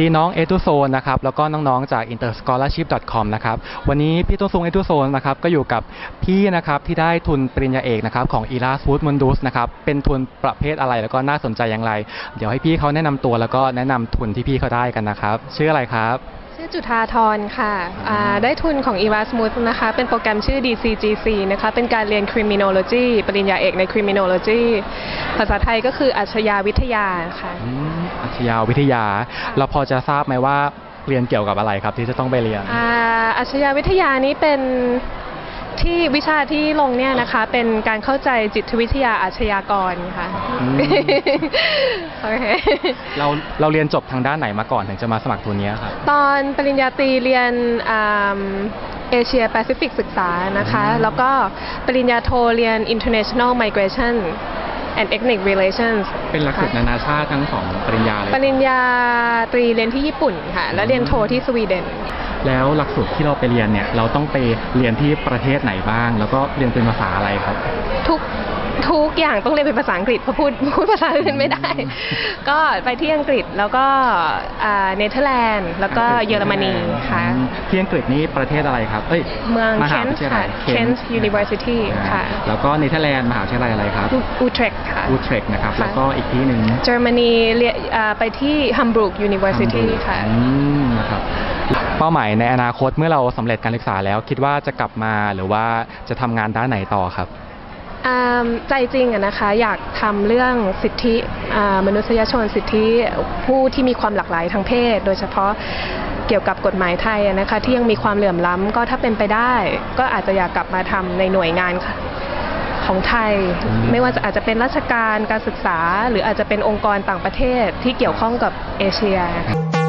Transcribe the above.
ดีน้องเอทูโซนนะครับแล้วก็น้องๆจาก interscholarship.com นะครับวันนี้พี่ต้นซุงเอทูโซนนะครับก็อยู่กับพี่นะครับที่ได้ทุนปริญญาเอกนะครับของ Erasmus Mundus นะครับเป็นทุนประเภทอะไรแล้วก็น่าสนใจอย่างไร เดี๋ยวให้พี่เขาแนะนำตัวแล้วก็แนะนำทุนที่พี่เขาได้กันนะครับ ชื่ออะไรครับ ชื่อจุธาธรค่ะอ่าได้ทุนของ Erasmus นะคะเป็นโปรแกรมชื่อ DCGC นะคะเป็นการเรียน Criminology ปริญญาเอกใน Criminology ภาษาไทยก็คืออาชญาวิทยาค่ะ อืมอาชญาวิทยา เราพอจะทราบไหมว่าเรียนเกี่ยวกับอะไรครับที่จะต้องไปเรียน อ่าอาชญาวิทยานี้เป็นที่วิชาที่ลงเนี่ยนะคะ เป็นการเข้าใจจิตวิทยาอาชญากรค่ะอืม โอเคเราเราเรียนจบทางด้านไหนมาก่อนถึงจะมาสมัครทุนนี้ครับ ตอนปริญญาตรีเรียนเอเชียแปซิฟิกศึกษานะคะแล้วก็ปริญญาโทเรียน International Migration and Ethnic Relations เป็นหลักสูตรนานาชาติทั้งสองปริญญาเลย ปริญญาตรีเรียนที่ญี่ปุ่นค่ะ แล้วเรียนโทที่สวีเดน แล้วหลักสูตรที่เราไปเรียนเนี่ย เราต้องไปเรียนที่ประเทศไหนบ้าง แล้วก็เรียนเป็นภาษาอะไรครับ ทุกทุกอย่างต้องเรียนเป็นภาษาอังกฤษเพราะพูดพูดภาษาอื่นไม่ได้ ก็ไปที่อังกฤษแล้วก็อ่าเนเธอร์แลนด์แล้วก็เยอรมนีค่ะอืมที่อังกฤษนี่ประเทศอะไรครับเอ้ยเมืองมเคหานวิส์ทยาลัค่ะยเคนส์ University ค่ะแล้วก็เนเธอร์แลนด์มหาวิทยาลัยอะไรครับอูเทรคค่ะอูเทรกนะครับค่ะแล้วก็อีกที่หนึ่งเยอรมนีเรียนอ่าไปที่ Hamburg University ค่ะอืมนะครับ เป้าหมายในอนาคตเมื่อเราสำเร็จการศึกษาแล้ว คิดว่าจะกลับมาหรือว่าจะทำงานด้านไหนต่อครับ อ่าใจจริงอะนะคะอยากทำเรื่องสิทธิอ่ามนุษยชนสิทธิผู้ที่มีความหลากหลายทางเพศ โดยเฉพาะเกี่ยวกับกฎหมายไทยอะนะคะที่ยังมีความเหลื่อมล้ำก็ถ้าเป็นไปได้ ก็อาจจะอยากกลับมาทำในหน่วยงานค่ะของไทย อืม ไม่ว่าจะอาจจะเป็นราชการการศึกษา หรืออาจจะเป็นองค์กรต่างประเทศที่เกี่ยวข้องกับเอเชียค่ะ